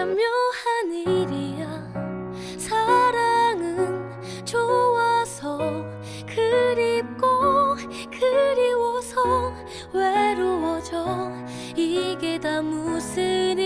참 묘한 일이야. 사랑은 좋아서 그립고 그리워서 외로워져. 이게 다 무슨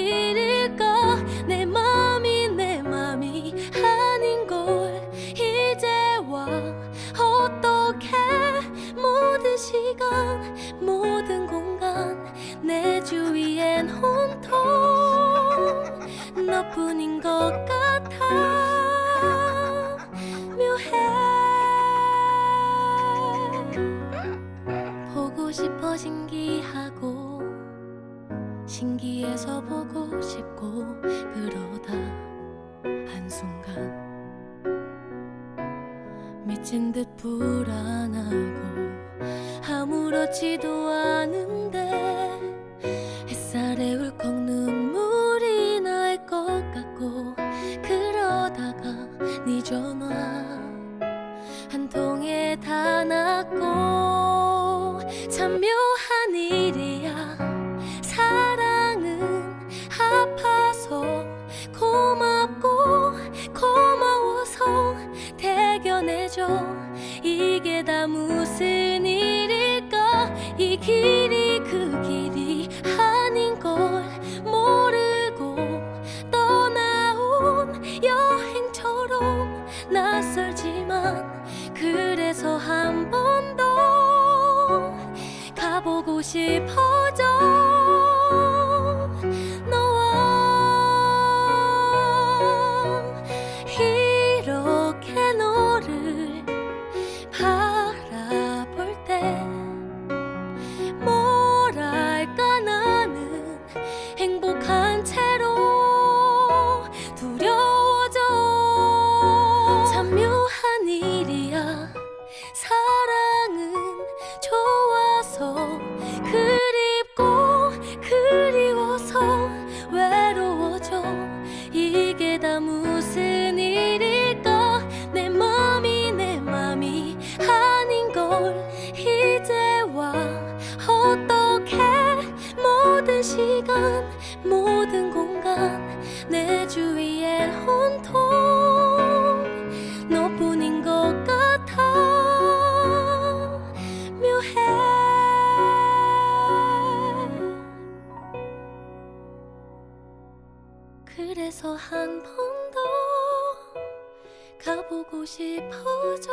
신기하고 신기해서 보고 싶고 그러다 한순간 미친 듯 불안하고 아무렇지도 않은데 햇살에 울컥 눈물이 날 것 같고 그러다가 네 전화 한 통에 다 났고 참 묘 한 일이야. 사랑은 아파서 고맙고 고마워서 대견해줘. 이게 다 무슨 일일까? 이 길이 가보고 이게 다 무슨 일일까? 내 맘이 내 맘이 아닌 걸 이제 와 어떻게 모든 시간 모든 공간 내 주위엔 온통 그래서 한 번 더 가보고 싶어져